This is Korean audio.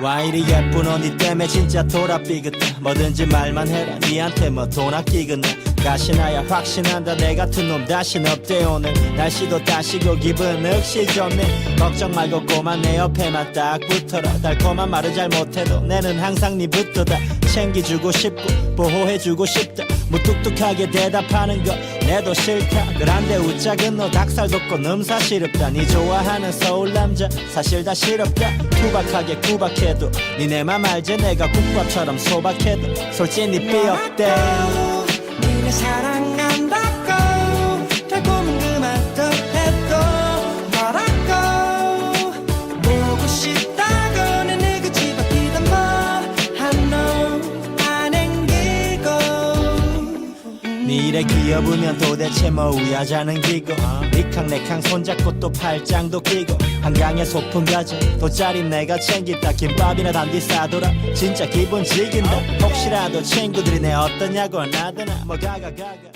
와 이리 예쁜 언니 때문에 진짜 돌아삐긋해 뭐든지 말만 해라. 니한테 뭐 돈 아끼겠네. 가시나야 확신한다. 내 같은 놈 다신 없대 오늘. 날씨도 다시고 기분 역시 좋네. 걱정 말고 꼬마 내 옆에만 딱 붙어라. 달콤한 말을 잘 못해도 내는 항상 네 니 붙어다. 챙겨주고 싶고 보호해주고 싶다. 무뚝뚝하게 대답하는 것. 내도 싫다. 그런데 웃작은 너 닭살 돋고 넘사 시럽다. 니 좋아하는 서울 남자 사실 다 싫었다. 투박하게 구박해도 니네 맘 알지? 내가 국밥처럼 소박해도 솔직히 니 삐었대 니 일에 기어보면 도대체 뭐 우야자는 기고. 니캉 내캉 손잡고 또 팔짱도 끼고. 한강에 소풍 가자 돗자리 내가 챙긴다. 김밥이나 단디 싸돌아. 진짜 기분 즐긴다. 혹시라도 친구들이 내 어떠냐고 나더나. 뭐 가가 가가